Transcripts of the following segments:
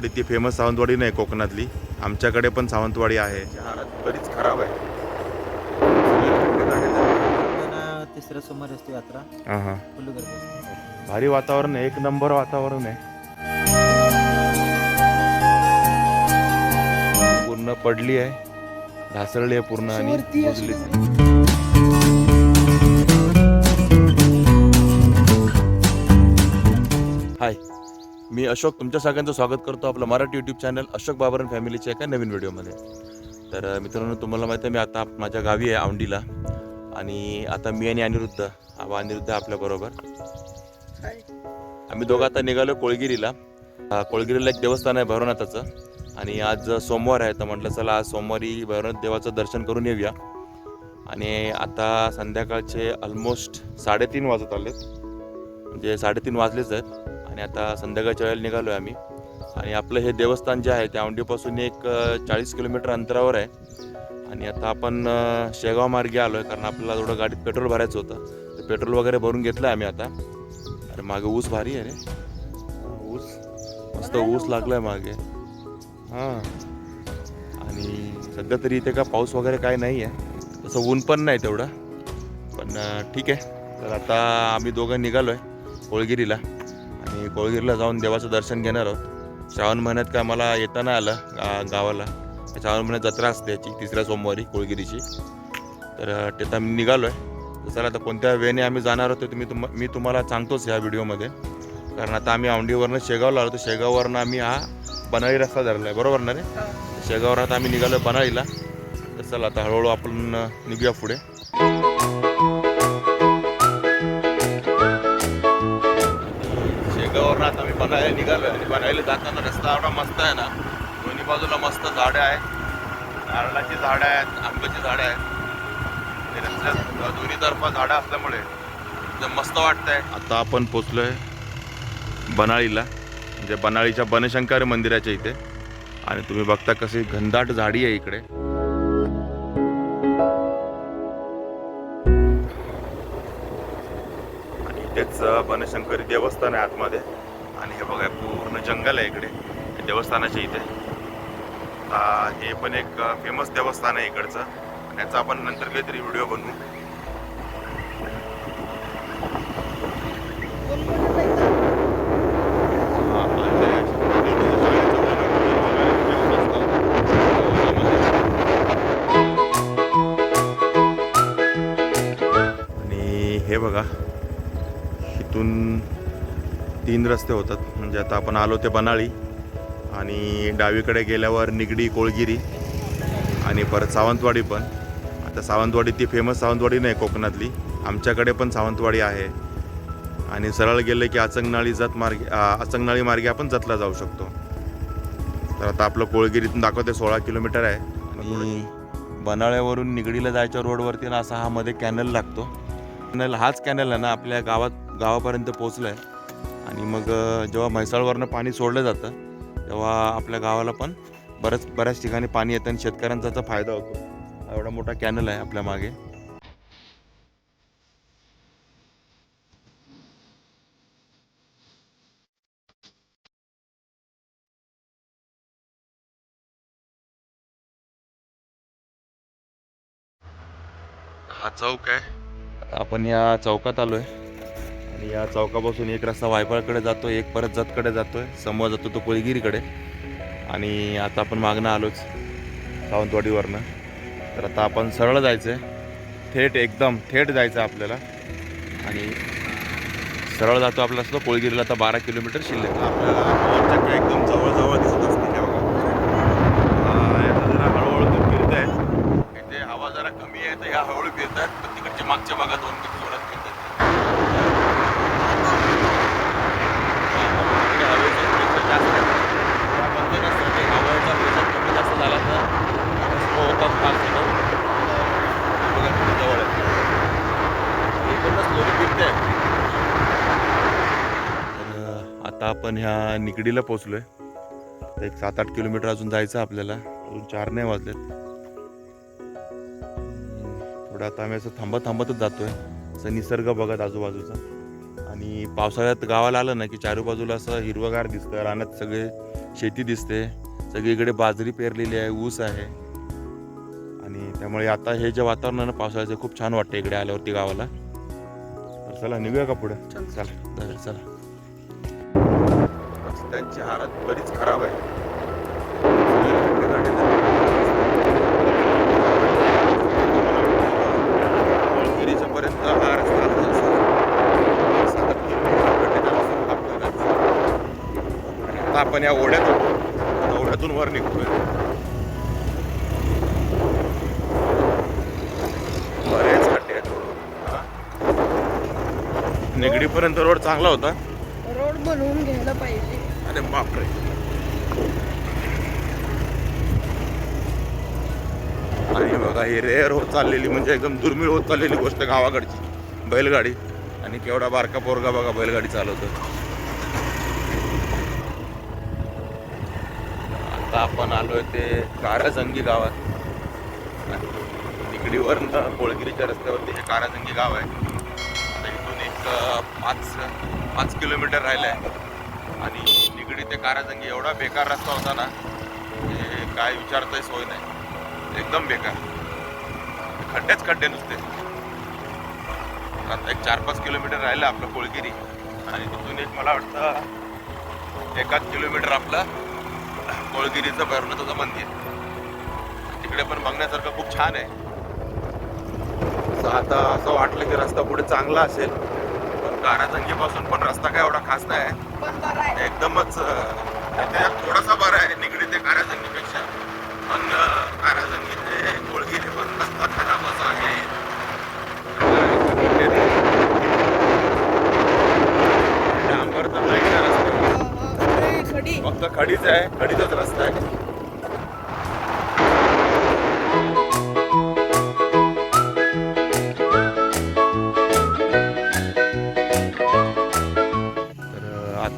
सावंतवाडी ती फेमस सावंतवाडी नाही कोकणातली. आमच्याकडे पण सावंतवाडी आहे. हालत बरीच खराब आहे. तिसऱ्या सोमवारी असते यात्रा. हां हां फुल गर्दी असते. भारी वातावरण आहे. एक नंबर वातावरण आहे. पूर्ण पडली आहे. ढासळली आहे पूर्ण आणि बुजली. हाय. मी अशोक तुमच्या सगळ्यांचं स्वागत करतो आपलं मराठी यूट्यूब चॅनल अशोक बाबरन फॅमिलीच्या एका नवीन व्हिडिओमध्ये तर मित्रांनो तुम्हाला माहिती आहे मी आता माझ्या गावी आहे औंडीला आणि आता मी आणि अनिरुद्ध आबा अनिरुद्ध आपल्याबरोबर आम्ही दोघं आता निघालो कोळगिरीला. कोळगिरीला एक देवस्थान आहे भैरवनाथाचं. आणि आज सोमवार आहे तर म्हटलं चला आज सोमवारी भैरवनाथ देवाचं दर्शन करून येऊया. आणि आता संध्याकाळचे ऑलमोस्ट साडेतीन वाजत आलेत. म्हणजे साडेतीन वाजलेच आहेत. आणि आता संध्याकाळच्या वेळेला निघालो आहे आम्ही. आणि आपलं हे देवस्थान जे आहे त्या औंडीपासून एक चाळीस किलोमीटर अंतरावर आहे. आणि आता आपण शेगाव मार्गे आलो आहे कारण आपल्याला थोडं गाडीत पेट्रोल भरायचं होतं. तर पेट्रोल वगैरे भरून घेतलं आहे आम्ही आता. अरे मागे ऊस भारी आहे रे. ऊस. मस्त ऊस लागलाय मागे. हां. आणि सध्या तरी इथे का पाऊस वगैरे काय नाही आहे तसं ऊन पण नाही तेवढं. पण ठीक आहे. तर आता आम्ही दोघं निघालो आहे कोळगिरीला आणि कोळगिरीला जाऊन देवाचं दर्शन घेणार आहोत. श्रावण महिन्यात काय मला येता नाही आलं गा गावाला. श्रावण महिन्यात जत्रा असते याची तिसऱ्या सोमवारी कोळगिरीची. तर अं, ते आता मी निघालो आहे चला आता कोणत्या वेने आम्ही जाणार होतो ते मी तुम मी तुम्हाला सांगतोच ह्या व्हिडिओमध्ये. कारण आता आम्ही औंढीवरनं शेगावला आलो तर शेगाववरनं आम्ही हा बनाळी रस्ता धरला आहे बरोबर ना रे? शेगावर आता आम्ही निघालो बनाळीला. तर चला आता हळूहळू आपण निघूया पुढे. शेगावरनं आता निघालो आणि जाताना रस्ता एवढा मस्त आहे ना दोन्ही बाजूला मस्त झाडं आहेत. नारळाची झाडं आहेत आंब्याची झाडं आहेत. रस्त्यात दोन्ही तर्फा झाडं असल्यामुळे एकदम मस्त वाटतंय. आता आपण पोचलोय बनाळीला म्हणजे बनाळीच्या बनशंकर मंदिराच्या इथे. आणि तुम्ही बघता कशी घनदाट झाडी आहे इकडे. आणि इथेच बनशंकरी देवस्थान आहे आतमध्ये. हे बघा पूर्ण जंगल आहे इकडे. देवस्थानाच्या इथे. हे पण एक फेमस देवस्थान आहे इकडचं. आणि याचा आपण नंतर काहीतरी व्हिडिओ बनवू. आणि हे बघा तीन रस्ते होतात. म्हणजे आता आपण आलो ते बनाळी आणि डावीकडे गेल्यावर निगडी कोळगिरी आणि परत सावंतवाडी पण. आता सावंतवाडी ती फेमस सावंतवाडी नाही कोकणातली. आमच्याकडे पण सावंतवाडी आहे. आणि सरळ गेले की आचंगनाळी जात मार्गे आचंगनाळी मार्गे आपण जतला जाऊ शकतो. तर आता आपलं कोळगिरीतून दाखवते सोळा किलोमीटर आहे. आणि बनाळ्यावरून निगडीला जायच्या रोडवरती ना असा हा मध्ये कॅनल लागतो. कॅनल हाच कॅनल आहे ना आपल्या गावात गावापर्यंत पोचला आहे आणि मग जेव्हा म्हैसाळवरनं पाणी सोडलं जातं तेव्हा आपल्या गावाला पण बऱ्याच बऱ्याच ठिकाणी पाणी येतं आणि शेतकऱ्यांचा त्याचा फायदा होतो. एवढा मोठा कॅनल आहे आपल्या मागे. हा चौक आहे. आपण या चौकात आलोय. आणि या चौकापासून एक रस्ता वायफळकडे जातो एक परत जतकडे जातोय. समोर जातो तो कोळगिरीकडे आणि आता आपण मागणं आलोच सावंतवाडीवरनं. तर आता आपण सरळ जायचं आहे थेट एकदम थेट जायचं आहे आपल्याला. आणि सरळ जातो आपला असतो कोळगिरीला आता बारा किलोमीटर शिल्लक आपल्याला एकदम जवळजवळ दिसत असते हे बघा. याचा जरा हळूहळू फिरत आहे इथे हवा जरा कमी आहे तर ह्या हळूहळू फिरतात पण तिकडच्या मागच्या भागात दोन किती जोरात फिरतात हा, इकडे हवेचा pressure जास्त आहे. त्या पद्धतीने हवेचा pressure कमी जास्त झाला तर जवळ आहे. हे पूर्ण slowly फिरते तर आता आपण ह्या निगडीला पोचलोय तर एक सात आठ किलोमीटर अजून जायचं आहे आपल्याला. अजून चार नाही वाजलेत. थोडं आता आम्ही असं थांबत थांबतच जातोय. असं निसर्ग बघत आजूबाजूचा. आणि आणि पावसाळ्यात गावाला आलं ना की चारू बाजूला असं हिरवगार दिसतं. रानात सगळे शेती दिसते. सगळीकडे बाजरी पेरलेली आहे ऊस आहे. आणि त्यामुळे आता हे जे वातावरण आहे ना पावसाळ्याचं खूप छान वाटतं इकडे आल्यावरती गावाला. तर चला निघूया का पुढे? चला. चला. चला. रस्त्यांची हालत बरीच खराब आहे आपण या ओढ्यात होतो. ओढ्यातून वर निघतोय. निगडीपर्यंत रोड चांगला होता. रोड बनवून घ्यायला पाहिजे. अरे बापरे. आणि बघा ही रेअर होत चाललेली म्हणजे एकदम दुर्मिळ होत चाललेली गोष्ट गावाकडची. बैलगाडी. आणि केवढा बारका पोरगा बघा बैलगाडी चालवतो. आता आपण आलोय ते काराजंगी गावात. निगडीवर कोळगिरीच्या रस्त्यावरती हे काराजंगी गाव आहे. एक पाच पाच किलोमीटर राहिलं आहे आणि निगडी ते काराजंगी एवढा बेकार रस्ता होता ना हे काय विचारतोय सोय नाही. एकदम बेकार. खड्डेच खड्डे नुसते. आता एक चार पाच किलोमीटर राहिलं आपलं कोळगिरी. आणि तिथून एक मला वाटतं एकाच किलोमीटर आपलं कोळगिरीचं भैरवनाथाचं मंदिर. तिकडे पण बघण्यासारखं खूप छान आहे. आता असं वाटलं की रस्ता पुढे चांगला असेल. काराजंगीपासून पण रस्ता काय एवढा खास नाही एकदमच थोडासा बरा आहे निगडी ते काराजंगीपेक्षा पण अं, काराजंगी ते कोळगिरी पण. रस्ता? खराब असा आहे डांबर तर फक्त खडीच आहे खडीचाच रस्ता आहे.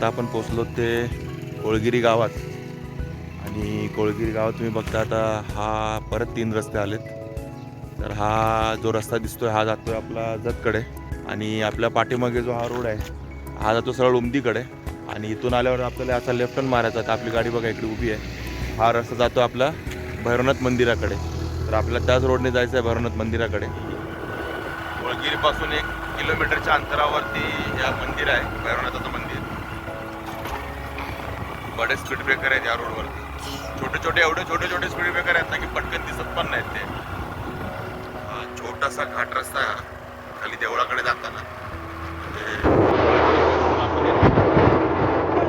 आता आपण पोचलो ते कोळगिरी गावात. आणि कोळगिरी गावात तुम्ही बघता आता हा परत तीन रस्ते आलेत. तर हा जो रस्ता दिसतोय हा जातोय आपला जतकडे. आणि आपल्या पाठीमागे जो हा रोड आहे हा जातो सरळ उमदीकडे. आणि इथून आल्यावर आपल्याला असा लेफ्ट टर्न मारायचा तर आपली गाडी बघा इकडे उभी आहे. हा रस्ता जातो आपला भैरवनाथ मंदिराकडे. तर आपल्याला त्याच रोडने जायचं आहे भैरवनाथ मंदिराकडे. कोळगिरीपासून एक किलोमीटरच्या अंतरावरती या मंदिर आहे भैरवनाथाचं मंदिर. बडे स्पीड ब्रेकर आहेत या रोडवरती छोटे छोटे एवढे छोटे छोटे स्पीड ब्रेकर आहेत ना की पटकन दिसत पण नाहीत ते हा छोटासा घाट रस्ता आहे हा, खाली देवळाकडे जाताना म्हणजे आपण येतो.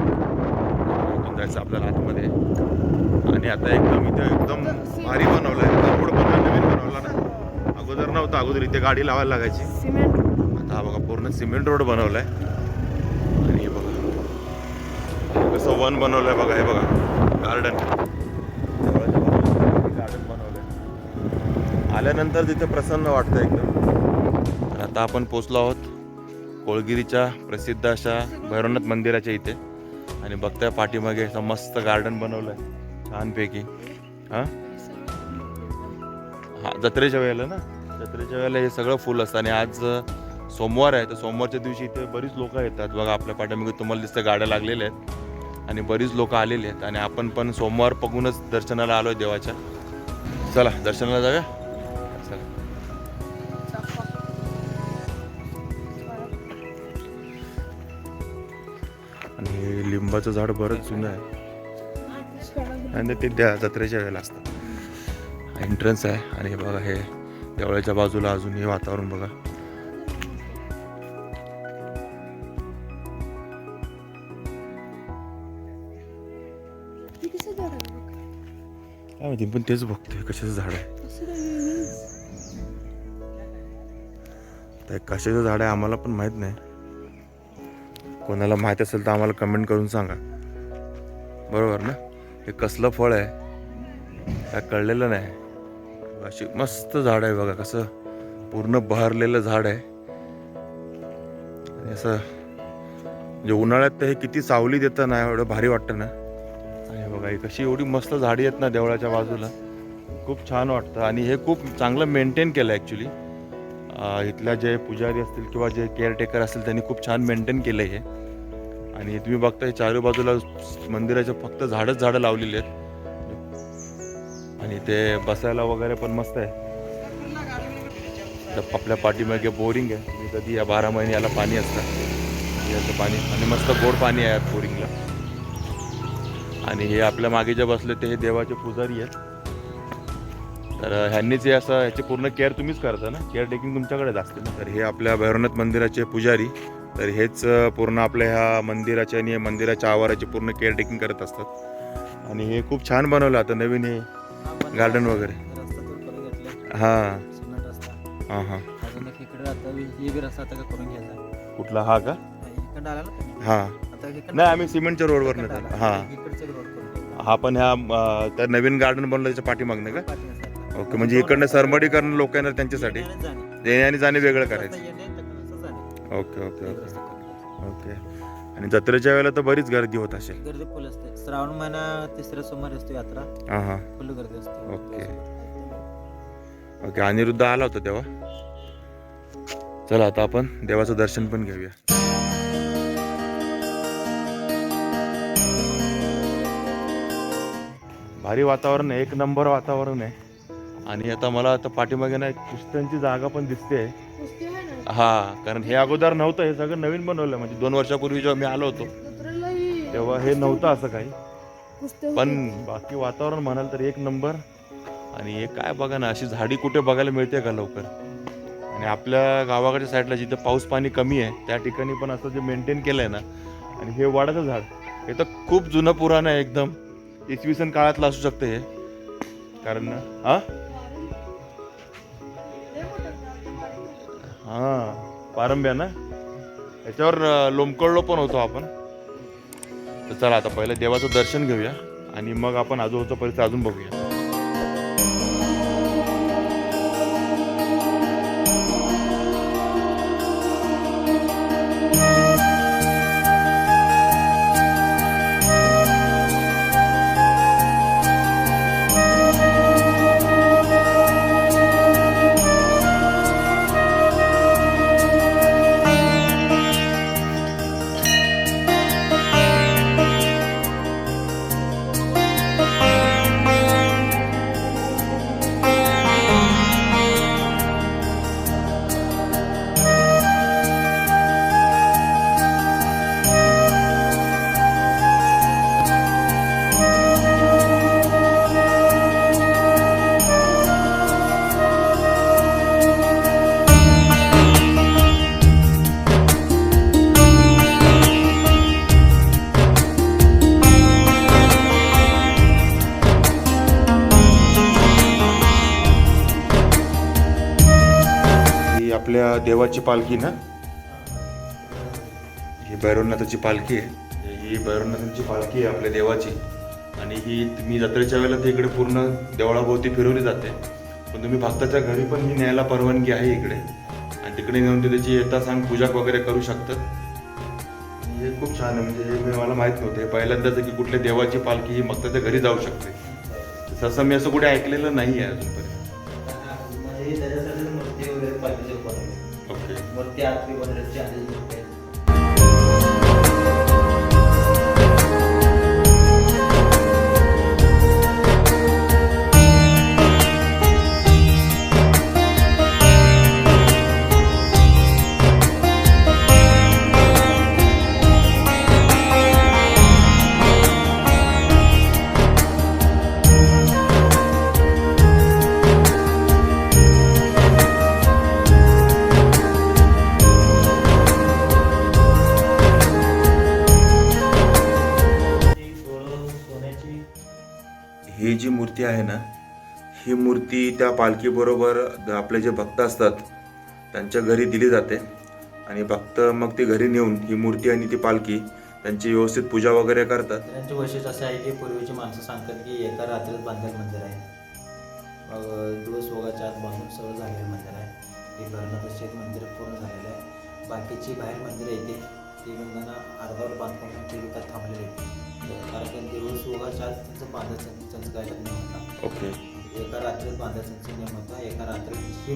इथून जायचं आपल्याला आतमध्ये आणि आता एकदम इथे एकदम भारी बनवलाय आता रोड पण हा नवीन बनवला अगोदर नव्हता अगोदर इथे गाडी लावायला लागायची. सिमेंट आता हा बघा पूर्ण सिमेंट रोड बनवलाय. आणि हे बघा. कसं वन बनवलंय बघा हे बघा. गार्डन गार्डन बनवलंय. आल्यानंतर तिथे प्रसन्न वाटतं एकदम. तर आता आपण पोचलो आहोत कोळगिरीच्या प्रसिद्ध अशा भैरवनाथ मंदिराच्या इथे. आणि बघताय पाठीमागे असं मस्त गार्डन बनवलंय. छानपैकी. हां? हा जत्रेच्या वेळेला ना? जत्रेच्या वेळेला हे सगळं फुल असतं आणि आज सोमवार आहे. तर सोमवारच्या दिवशी इथे बरीच लोक येतात. बघा आपल्या पाठीमागे तुम्हाला दिसतं गाड्या लागलेल्या आहेत आणि बरीच लोक आलेली आहेत. आणि आपण पण सोमवार बघूनच दर्शनाला आलो आहे देवाच्या. चला दर्शनाला जाऊया. चला. आणि लिंबाचं झाड बरंच जुनं आहे. आणि ते त्या जत्रेच्या वेळेला असतं. एंट्रन्स आहे. आणि हे बघा हे देवळाच्या बाजूला अजून हे वातावरण बघा. काय माहिती पण तेच बघतोय कशाचं झाड आहे. ते कशाचं झाड आहे आम्हाला पण माहीत नाही. कोणाला माहीत असेल तर आम्हाला कमेंट करून सांगा. बरोबर ना? हे कसलं फळ आहे? काय कळलेलं नाही. अशी मस्त झाड आहे बघा कसं पूर्ण बहरलेलं झाड आहे. आणि असं म्हणजे उन्हाळ्यात तर हे किती सावली देतं ना एवढं भारी वाटतं ना. आणि बघा ही कशी एवढी मस्त झाडी आहेत ना देवळाच्या बाजूला. खूप छान वाटतं. आणि हे खूप चांगलं मेंटेन केलं ॲक्च्युली इथल्या जे पुजारी असतील किंवा जे केअरटेकर असतील त्यांनी खूप छान मेंटेन केलं हे. आणि तुम्ही बघता हे चारू बाजूला मंदिराच्या फक्त झाडच झाडं लावलेली आहेत. आणि ते बसायला वगैरे पण मस्त आहे. तर आपल्या पाठीमागे बोरिंग आहे. मी कधी या बारा महिने याला पाणी असतं. याचं पाणी आणि मस्त गोड पाणी आहे यात बोरिंगला आणि हे आपल्या मागे जे बसले ते हे देवाचे पुजारी आहेत. तर ह्यांनीच हे असं ह्याची पूर्ण केअर तुम्हीच करता ना? केअर टेकिंग तुमच्याकडेच असते ना? तर हे आपल्या भैरवनाथ मंदिराचे पुजारी. तर हेच पूर्ण आपल्या ह्या मंदिराच्या आणि मंदिराच्या आवाराची पूर्ण केअर टेकिंग करत असतात. आणि हे खूप छान बनवलं आता नवीन हे. गार्डन वगैरे. हां. हां हां. कुठला हा का? हां आता इकडं- नाही आम्ही सिमेंटच्या रोडवर नाही आला. हां. हा पण ह्या त्या नवीन गार्डन बनलं त्याच्या पाठीमागनं का. ओके म्हणजे इकडनं सरमडीकरण लोक येणार त्यांच्यासाठी. येणे आणि जाणे. वेगळं करायचं. Okay okay okay. आणि जत्रेच्या वेळेला तर बरीच गर्दी होत असेल. गर्दी फुल असते. श्रावण महिना तिसऱ्या सोमवारी असतो यात्रा. हां हां. फुल गर्दी असते. ओके. ओके अनिरुद्ध आला होता तेव्हा? चला आता आपण देवाचं दर्शन पण घेऊया. भारी वातावरण आहे एक नंबर वातावरण आहे. आणि आता मला आता पाठीमागे ना एक ख्रिश्चनची जागा पण दिसते हा कारण हे अगोदर नव्हतं हे सगळं नवीन बनवलं. म्हणजे दोन वर्षापूर्वी जेव्हा मी आलो होतो तेव्हा हे नव्हतं असं काही. पण बाकी वातावरण म्हणाल तर एक नंबर. आणि हे काय बघा ना अशी झाडी कुठे बघायला मिळते का लवकर? आणि आपल्या गावाकडच्या साईडला जिथं पाऊस पाणी कमी आहे त्या ठिकाणी पण असं जे मेंटेन केलं आहे ना आणि हे वडाचं झाड. हे तर खूप जुनं पुराण आहे एकदम. इसवी सन काळातलं असू शकतं हे. कारण ना हा? हा पारंब्या ना? याच्यावर अं, लोंबकळलो पण होतो आपण. तर चला आता पहिलं देवाचं दर्शन घेऊया आणि मग आपण आजूबाजूचा परिसर अजून बघूया. ही आपल्या देवाची पालखी ना? ही भैरवनाथाची पालखी आहे. ही भैरवनाथांची पालखी आहे आपल्या देवाची. आणि ही तुम्ही जत्रेच्या वेळेला ती इकडे पूर्ण देवळाभोवती फिरवली जाते. पण तुम्ही भक्ताच्या घरी पण ही न्यायला परवानगी आहे इकडे. आणि तिकडे नेऊन ते त्याची येता सांग पूजा वगैरे करू शकतात हे खूप छान आहे. म्हणजे हे मी मला माहीत नव्हते. पहिल्यांदाच की कुठल्या देवाची पालखी ही भक्ताच्या घरी जाऊ शकते. तसं मी असं कुठे ऐकलेलं नाही आहे अजूनपर्यंत. वरती ओके मूर्ती आतली त्या पालखीबरोबर आपले जे भक्त असतात त्यांच्या घरी दिली जाते. आणि भक्त मग ती घरी नेऊन ही मूर्ती आणि ती पालखी त्यांची व्यवस्थित पूजा वगैरे करतात. त्यांचे वैशिष्ट्य असं आहे की पूर्वीची माणसं सांगतात की एका रात्रीत बांधलेलं मंदिर आहे. मग दिवस वगाच्या आत बांधून सगळं झालेलं मंदिर आहे. ते भरणं शेत मंदिर पूर्ण झालेलं आहे. बाकीची बाहेर मंदिरं येते ती गंगांना अर्धावर बांधकाम ते विकत थांबलेले आहेत कारण दिवस वगाच्या आत त्यांचं बांधायचं त्यांचं काय नियम होता ओके. एका रात्रीत बांधायचं नियम होता. एका रात्रीत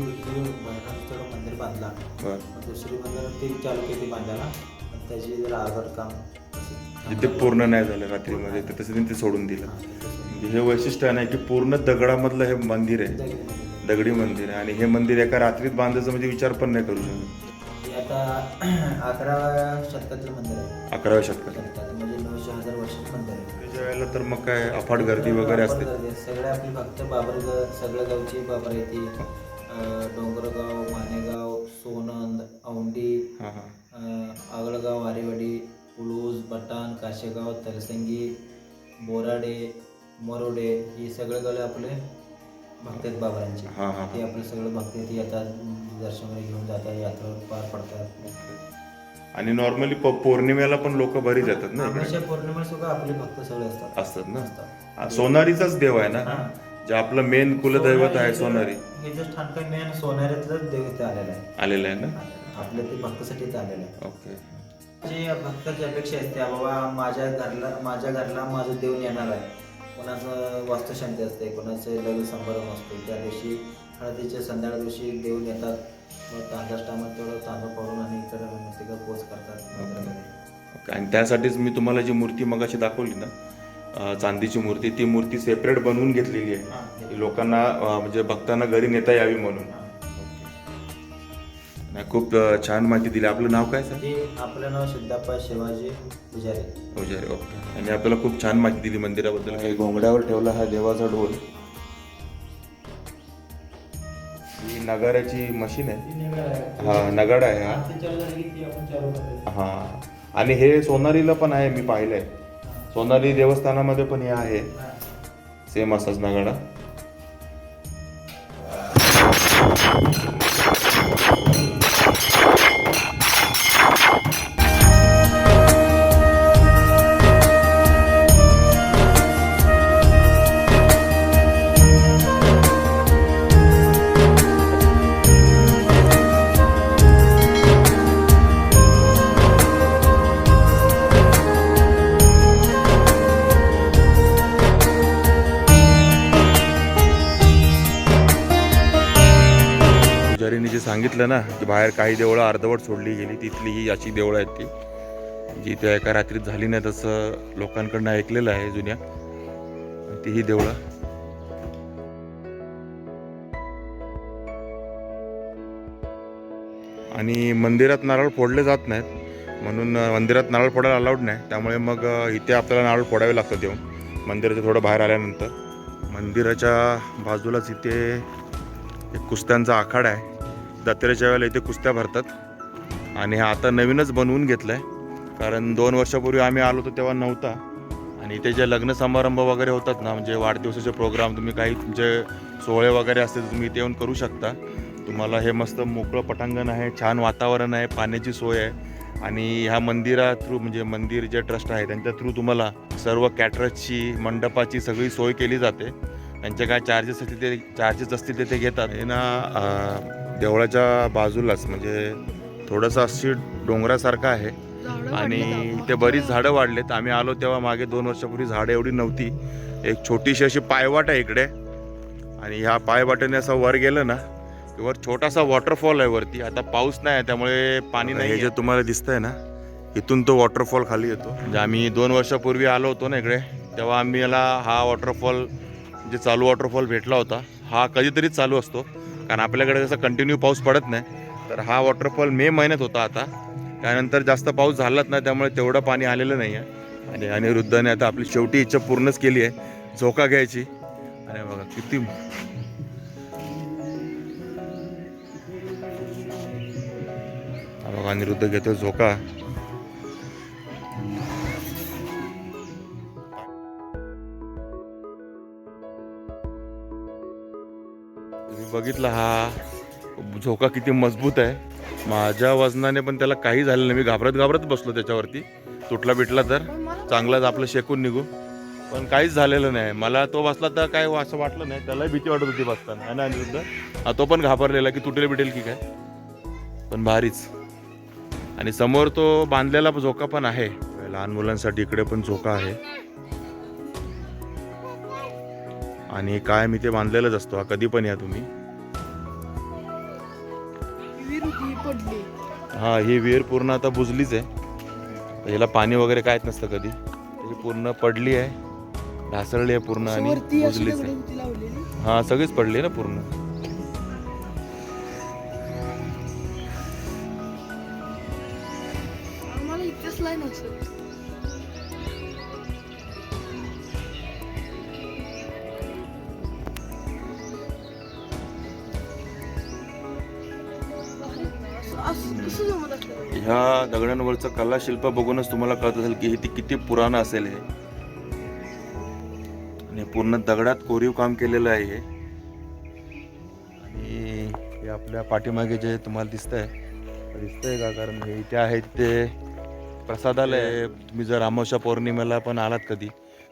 भरणाचं तेवढं मंदिर बांधला. दुसरी मंदिर ती चालू केली बांधायला. त्याची जरा अर्धवट काम जिथे पूर्ण नाही झालं रात्रीमध्ये. ते तसं त्यांनी ते सोडून दिलं. हां, ते. म्हणजे हे वैशिष्ट्य आहे ना की पूर्ण दगडामधलं हे मंदिर आहे. दगडी मंदिर. आहे. आणि हे मंदिर एका रात्रीत बांधायचं म्हणजे विचार पण नाही करू शकत. हे आता अकराव्या शतकातलं मंदिर आहे. अकराव्या शतकात. शतकात म्हणजे नऊशे हजार वर्षाचं मंदिर आहे. त्याच्या वेळेला तर मग काय अफाट गर्दी वगैरे असते. सगळे आपले भक्त बाबर सगळ्या गावची बाबर येते डोंगरगाव मानेगाव सोनंद औंडी आगळगाव वारेवाडी उळूस बटाण काशेगाव तलसंगी बोराडे मरोडे ही सगळे गावले आपले भक्त आहेत बाबरांचे. ते आपले सगळे भक्त येतात दर्शन घेऊन जातात यात्रा पार पडतात. आणि नॉर्मली पौर्णिमेला पण लोक बरीच येतात ना इकडे? पौर्णिमा सुद्धा आपले भक्त सगळे असतात. असतात ना? हा, सोनारीचाच देव आहे ना? हां. जे आपलं मेन कुलदैवत आहे सोनारी हे जर ठाणका मेन सोनारीतलंच देव इथे आलेलं आहे. आलेलं आहे ना? आपल्या ते भक्तासाठी इथे आलेलं आहे. ओके. जे भक्ताची अपेक्षा असते बाबा माझ्या घरला माझ्या घरला माझं देव येणार आहे. कोणाचं वास्तुशांती असते कोणाचं लग्न समारंभ असतो त्या दिवशी हळदीच्या संध्याकाळ दिवशी देव येतात. मग तांदळा टायमात तेवढं तांदूळ पडून आणि इकडं तिकडं पोच करतात. ओके. आणि त्यासाठीच मी तुम्हाला जी मूर्ती मगाशी दाखवली ना चांदीची मूर्ती ती मूर्ती सेपरेट बनवून घेतलेली आहे. लोकांना म्हणजे भक्तांना घरी नेता यावी म्हणून. नाही, खूप छान माहिती दिली. आपलं नाव काय सर? आपलं नाव सिद्धप्पा शिवाजी पुजारी. पुजारी ओके. आणि आपल्याला खूप छान माहिती दिली मंदिराबद्दल. घोंगड्यावर ठेवला हा देवाचा ढोल. ही नगाऱ्याची मशीन आहे. हा नगाडा आहे हा. हा. आणि हे सोनारीला पण आहे मी पाहिलंय. सोनारी देवस्थानामध्ये पण हे आहे. सेम असाच नगाडा की बाहेर काही देवळं अर्धवट सोडली गेली तिथली ही अशी देवळं आहेत ती. जी त्या एका रात्रीत झाली नाही तसं लोकांकडनं ऐकलेलं आहे जुन्या. ती ही देवळं. आणि मंदिरात नारळ फोडले जात नाहीत. म्हणून मंदिरात नारळ फोडायला अलाउड नाही. त्यामुळे मग इथे आपल्याला नारळ फोडावे लागतात येऊन. मंदिराच्या थोडं बाहेर आल्यानंतर. मंदिराच्या बाजूलाच इथे एक कुस्त्यांचा आखाडा आहे. दसऱ्याच्या वेळेला इथे कुस्त्या भरतात. आणि हा आता नवीनच बनवून घेतलं आहे कारण दोन वर्षापूर्वी आम्ही आलो होतो तेव्हा नव्हता. आणि इथे जे लग्न समारंभ वगैरे होतात ना म्हणजे वाढदिवसाचे प्रोग्राम तुम्ही काही तुमचे सोहळे वगैरे असतील तुम्ही इथे येऊन करू शकता. तुम्हाला हे मस्त मोकळं पटांगण आहे छान वातावरण आहे पाण्याची सोय आहे. आणि ह्या मंदिरा थ्रू म्हणजे मंदिर जे ट्रस्ट आहे त्यांच्या थ्रू तुम्हाला सर्व कॅटरसची मंडपाची सगळी सोय केली जाते. त्यांचे काय चार्जेस असतील ते चार्जेस असतील ते ते घेतात. ना देवळाच्या बाजूलाच म्हणजे थोडंसं अशी डोंगरासारखं आहे. आणि. इथे बरीच झाडं वाढलेत. आम्ही आलो तेव्हा मागे दोन वर्षापूर्वी झाडं एवढी नव्हती. एक छोटीशी अशी पायवाट आहे इकडे. आणि ह्या पायवाटेने असं वर गेलं ना की वर छोटासा वॉटरफॉल आहे वरती. आता पाऊस नाही आहे त्यामुळे पाणी नाही हे जे तुम्हाला दिसतंय ना इथून तो वॉटरफॉल खाली येतो. म्हणजे आम्ही दोन वर्षापूर्वी आलो होतो ना इकडे तेव्हा आम्ही याला हा वॉटरफॉल जे चालू वॉटरफॉल भेटला होता हा कधीतरीच चालू असतो. कारण आपल्याकडे जसं कंटिन्यू पाऊस पडत नाही. तर हा वॉटरफॉल मे महिन्यात होता आता. त्यानंतर जास्त पाऊस झालाच नाही त्यामुळे तेवढं पाणी आलेलं नाही आहे आणि अनिरुद्धाने आता आपली शेवटी इच्छा पूर्णच केली आहे झोका घ्यायची. आणि बघा किती बघा अनिरुद्ध घेतो झोका. बघितला हा. झोका किती मजबूत आहे. माझ्या वजनाने पण त्याला काही झालं नाही. मी घाबरत घाबरत बसलो त्याच्यावरती. तुटला बिटला तर. चांगलाच आपलं शेकून निघू. पण काहीच झालेलं नाही. मला तो बसला तर काय असं वाटलं नाही. त्यालाही भीती वाटत होती बसताना. आणि अनिरुद्ध? हा तो पण घाबरलेला की तुटेल बिटेल की काय? पण भारीच. आणि समोर तो बांधलेला झोका पण आहे. लहान मुलांसाठी इकडे पण झोका आहे. आणि काय मी ते बांधलेलंच असतो. हा कधी पण या तुम्ही. ही पडली. हा ही विहीर पूर्ण आता बुजलीच आहे. याला पाणी वगैरे कायच नसतं कधी. ही पूर्ण पडली आहे. ढासळली आहे पूर्ण आणि बुजलीच आहे. हा सगळीच पडली ना पूर्ण. ह्या दगडांवरचं कलाशिल्प बघूनच तुम्हाला कळत असेल की हे ती किती पुराण असेल हे. आणि पूर्ण दगडात कोरीव काम केलेलं आहे हे. आणि हे आपल्या पाठीमागे जे तुम्हाला दिसतंय दिसतंय का? कारण हे इथे आहे ते प्रसादालय. तुम्ही जर अमावस्या पौर्णिमेला पण आलात कधी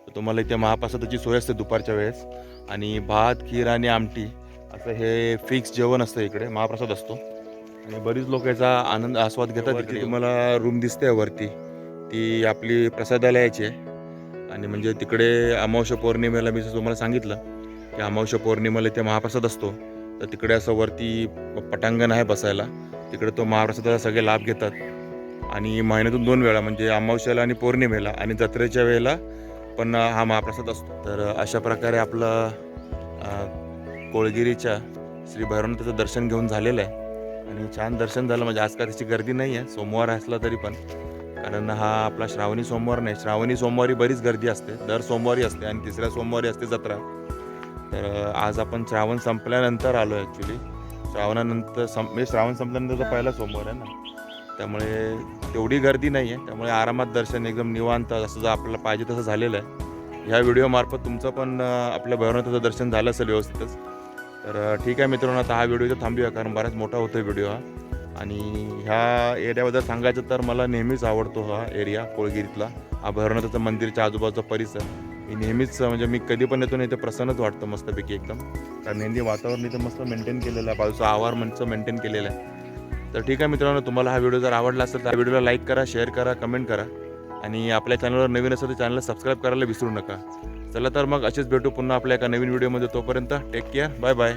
तर तुम्हाला इथे महाप्रसादाची सोय असते दुपारच्या वेळेस. आणि भात खीर आणि आमटी असं हे फिक्स जेवण असतं इकडे महाप्रसाद असतो. आणि बरीच लोक याचा आनंद आस्वाद घेतात इकडे तुम्हाला रूम दिसते वरती. ती आपली प्रसादालयाची आहे. आणि म्हणजे तिकडे अमावस्या पौर्णिमेला मी तुम्हाला सांगितलं की अमावस्या पौर्णिमेला इथे महाप्रसाद असतो. तर तिकडे असं वरती पटांगण आहे बसायला. तिकडे तो महाप्रसादाचा सगळे लाभ घेतात. आणि महिन्यातून दोन वेळा म्हणजे अमावस्याला आणि पौर्णिमेला आणि जत्रेच्या वेळेला पण हा महाप्रसाद असतो. तर अशा प्रकारे आपलं कोळगिरीच्या श्री भैरवनाथाचं दर्शन घेऊन झालेलं आहे. आणि छान दर्शन झालं. म्हणजे आज का त्याची गर्दी नाही आहे. सोमवार असला तरी पण. कारण हा आपला श्रावणी सोमवार नाही. श्रावणी सोमवारी बरीच गर्दी असते. दर सोमवारी असते आणि तिसऱ्या सोमवारी असते जत्रा. तर आज आपण श्रावण संपल्यानंतर आलो आहे ॲक्च्युली श्रावणानंतर सं म्हणजे श्रावण संपल्यानंतरचा पहिला सोमवार आहे ना. त्यामुळे तेवढी गर्दी नाही आहे. त्यामुळे आरामात दर्शन एकदम निवांत असं जर आपल्याला पाहिजे तसं झालेलं आहे. ह्या व्हिडिओमार्फत तुमचं पण आपल्या भैरवनाथाचं दर्शन झालं असेल व्यवस्थितच. तर ठीक आहे मित्रांनो आता हा व्हिडिओ इथं थांबूया कारण बराच मोठा होतो व्हिडिओ हा. आणि ह्या एरियाबद्दल सांगायचं तर मला नेहमीच आवडतो हा एरिया कोळगिरीतला. अभयारण्याचं मंदिरच्या आजूबाजूचा परिसर. मी नेहमीच म्हणजे मी कधी पण येतो नाही तर प्रसन्नच वाटतं मस्तपैकी एकदम. कारण नेहमी वातावरण इथं मस्त मेंटेन केलेलं आहे बाजूचा आवार मंच मेंटेन केलेलं आहे. तर ठीक आहे मित्रांनो तुम्हाला हा व्हिडिओ जर आवडला असेल तर हा व्हिडिओला लाईक करा शेअर करा कमेंट करा. आणि आपल्या चॅनलवर नवीन असेल तर चॅनलला सबस्क्राईब करायला विसरू नका. चला तर मग असेच भेटू पुन्हा आपल्या एका नवीन व्हिडिओमध्ये. तोपर्यंत टेक केअर बाय बाय